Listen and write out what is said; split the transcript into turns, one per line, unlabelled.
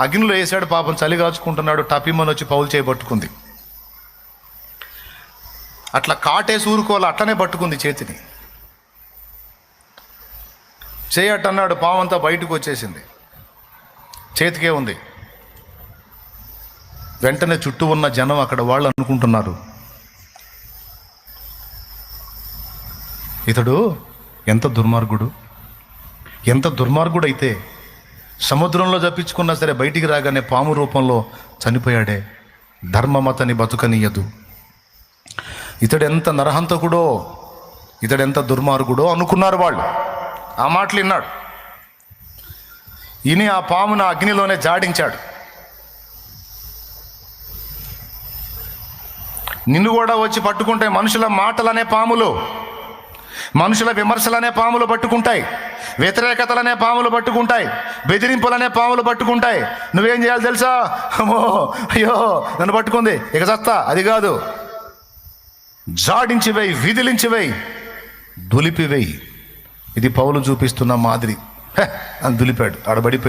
అగ్నిలో వేసాడు పాపం చలి కాచుకుంటున్నాడు టపిమ్మని వచ్చి పౌలు చేయబట్టుకుంది అట్లా కాటేసి ఊరుకోవాలి అట్లనే పట్టుకుంది చేతిని. చేయటన్నాడు పావంతా బయటకు వచ్చేసింది. చేతికే ఉంది. వెంటనే చుట్టూ ఉన్న జనం అక్కడ వాళ్ళు అనుకుంటున్నారు. ఇతడు ఎంత దుర్మార్గుడు? ఎంత దుర్మార్గుడు అయితే సముద్రంలో తప్పించుకున్నా సరే బయటికి రాగానే పాము రూపంలో చనిపోయాడే. ధర్మమతని బతుకనీయదు. ఇతడెంత నరహంతకుడో ఇతడెంత దుర్మార్గుడో అనుకున్నారు వాళ్ళు. ఆ మాటలు విన్నాడు ఇని ఆ పామును అగ్నిలోనే జాడించాడు. నిన్ను కూడా వచ్చి పట్టుకుంటే మనుషుల మాటలనే పాములు. మనుషుల విమర్శలనే పాములు పట్టుకుంటాయి వ్యతిరేకతలనే పాములు పట్టుకుంటాయి బెదిరింపులనే పాములు పట్టుకుంటాయి. నువ్వేం చేయాలి తెలుసా? అమ్మో అయ్యో నన్ను పట్టుకుంది. ఇక సత్తా అది కాదు. జాడించి విదిలించివేయి విదిలించి వేయి దులిపి వేయి. ఇది పౌలు చూపిస్తున్న మాదిరి. అని దులిపాడు. ఆడబడిపోయి